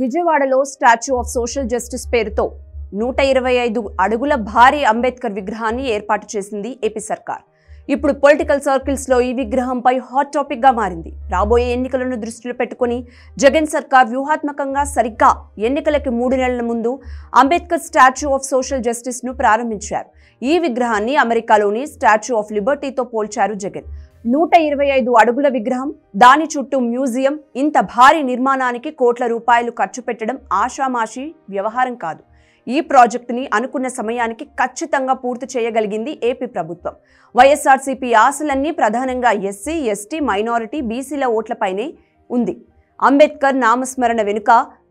విజయవాడలో statue of social justice పేరుతో నూట ఇరవై ఐదు అడుగుల భారీ అంబేద్కర్ విగ్రహాన్ని ఏర్పాటు చేసింది ఏపీ సర్కార్. ఇప్పుడు పొలిటికల్ సర్కిల్స్లో ఈ విగ్రహంపై హాట్ టాపిక్గా మారింది. రాబోయే ఎన్నికలను దృష్టిలో పెట్టుకుని జగన్ సర్కార్ వ్యూహాత్మకంగా సరిగ్గా ఎన్నికలకి మూడు నెలల ముందు అంబేద్కర్ స్టాచ్యూ ఆఫ్ సోషల్ జస్టిస్ను ప్రారంభించారు. ఈ విగ్రహాన్ని అమెరికాలోని స్టాచ్యూ ఆఫ్ లిబర్టీతో పోల్చారు జగన్. నూట ఇరవై ఐదు అడుగుల విగ్రహం దాని చుట్టూ మ్యూజియం ఇంత భారీ నిర్మాణానికి కోట్ల రూపాయలు ఖర్చు పెట్టడం ఆషామాషి వ్యవహారం కాదు. ఈ ప్రాజెక్టుని అనుకున్న సమయానికి ఖచ్చితంగా పూర్తి చేయగలిగింది ఏపీ ప్రభుత్వం. వైఎస్ఆర్సీపీ ఆశలన్నీ ప్రధానంగా ఎస్సీ ఎస్టీ మైనారిటీ బీసీల ఓట్లపైనే ఉంది. అంబేద్కర్ నామస్మరణ వెనుక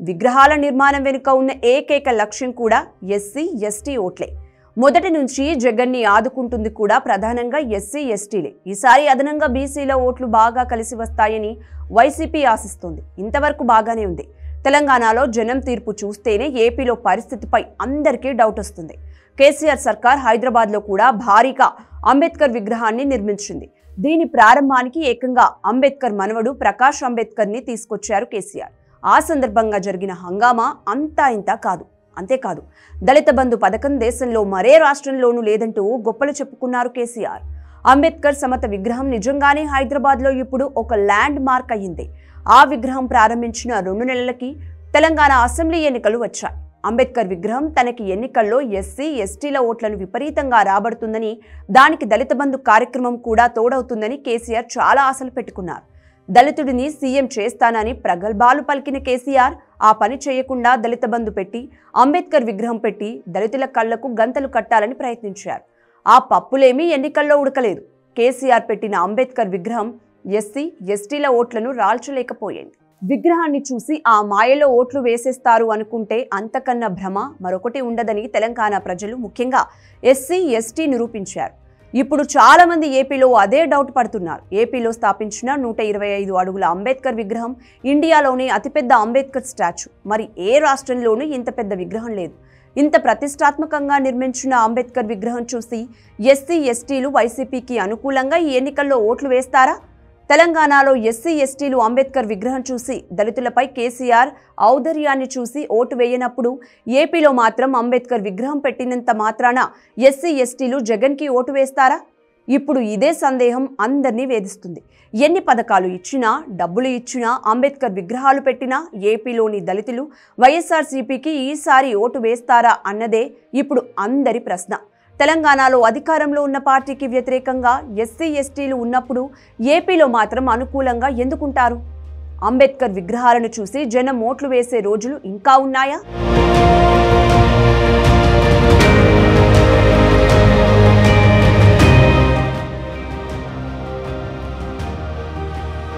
విగ్రహాల నిర్మాణం వెనుక ఉన్న ఏకైక లక్ష్యం కూడా ఎస్సీ ఎస్టీ ఓట్లే. మొదటి నుంచి జగన్ని ఆదుకుంటుంది కూడా ప్రధానంగా ఎస్సీ ఎస్టీలే. ఈసారి అదనంగా బీసీల ఓట్లు బాగా కలిసి వస్తాయని వైసీపీ ఆశిస్తోంది. ఇంతవరకు బాగానే ఉంది. తెలంగాణలో జనం తీర్పు చూస్తేనే ఏపీలో పరిస్థితిపై అందరికీ డౌట్ వస్తుంది. కేసీఆర్ సర్కార్ హైదరాబాద్లో కూడా భారీగా అంబేద్కర్ విగ్రహాన్ని నిర్మించింది. దీని ప్రారంభానికి ఏకంగా అంబేద్కర్ మనవడు ప్రకాష్ అంబేద్కర్ని తీసుకొచ్చారు కేసీఆర్. ఆ సందర్భంగా జరిగిన హంగామా అంతా ఇంత కాదు. అంతేకాదు దళిత బంధు పథకం దేశంలో మరే రాష్ట్రంలోనూ లేదంటూ గొప్పలు చెప్పుకున్నారు కేసీఆర్. అంబేద్కర్ సమత విగ్రహం నిజంగానే హైదరాబాద్లో ఇప్పుడు ఒక ల్యాండ్ మార్క్ అయ్యింది. ఆ విగ్రహం ప్రారంభించిన రెండు నెలలకి తెలంగాణ అసెంబ్లీ ఎన్నికలు వచ్చాయి. అంబేద్కర్ విగ్రహం తనకి ఎన్నికల్లో ఎస్సీ ఎస్టీల ఓట్లను విపరీతంగా రాబడుతుందని దానికి దళిత బంధు కార్యక్రమం కూడా తోడవుతుందని కేసీఆర్ చాలా ఆశలు పెట్టుకున్నారు. దళితుడిని సీఎం చేస్తానని ప్రగల్భాలు పలికిన కేసీఆర్ ఆ పని చేయకుండా దళిత బంధు పెట్టి అంబేద్కర్ విగ్రహం పెట్టి దళితుల కళ్ళకు గంతలు కట్టాలని ప్రయత్నించారు. ఆ పప్పులేమీ ఎన్నికల్లో ఉడకలేదు. కేసీఆర్ పెట్టిన అంబేద్కర్ విగ్రహం ఎస్సీ ఎస్టీల ఓట్లను రాల్చలేకపోయింది. విగ్రహాన్ని చూసి ఆ మాయలో ఓట్లు వేసేస్తారు అనుకుంటే అంతకన్నా భ్రమ మరొకటి ఉండదని తెలంగాణ ప్రజలు ముఖ్యంగా ఎస్సీ ఎస్టీ నిరూపించారు. ఇప్పుడు చాలా మంది ఏపీలో అదే డౌట్ పడుతున్నారు. ఏపీలో స్థాపించిన నూట ఇరవై ఐదు అడుగుల అంబేద్కర్ విగ్రహం ఇండియాలోనే అతిపెద్ద అంబేద్కర్ స్టాచ్యూ. మరి ఏ రాష్ట్రంలోనూ ఇంత పెద్ద విగ్రహం లేదు. ఇంత ప్రతిష్టాత్మకంగా నిర్మించిన అంబేద్కర్ విగ్రహం చూసి ఎస్సీ ఎస్టీలు వైసీపీకి అనుకూలంగా ఈ ఎన్నికల్లో ఓట్లు వేస్తారా? తెలంగాణలో ఎస్సీ ఎస్టీలు అంబేద్కర్ విగ్రహం చూసి దళితులపై కేసీఆర్ ఔదర్యాన్ని చూసి ఓటు వేయనప్పుడు ఏపీలో మాత్రం అంబేద్కర్ విగ్రహం పెట్టినంత మాత్రాన ఎస్సీ ఎస్టీలు జగన్కి ఓటు వేస్తారా? ఇప్పుడు ఇదే సందేహం అందరినీ వేధిస్తుంది. ఎన్ని పథకాలు ఇచ్చినా డబ్బులు ఇచ్చినా అంబేద్కర్ విగ్రహాలు పెట్టినా ఏపీలోని దళితులు వైఎస్ఆర్సీపీకి ఈసారి ఓటు వేస్తారా అన్నదే ఇప్పుడు అందరి ప్రశ్న. తెలంగాణలో అధికారంలో ఉన్న పార్టీకి వ్యతిరేకంగా ఎస్సీ ఎస్టీలు ఉన్నప్పుడు ఏపీలో మాత్రం అనుకూలంగా ఎందుకుంటారు? అంబేద్కర్ విగ్రహాలను చూసి జనం ఓట్లు వేసే రోజులు ఇంకా ఉన్నాయా?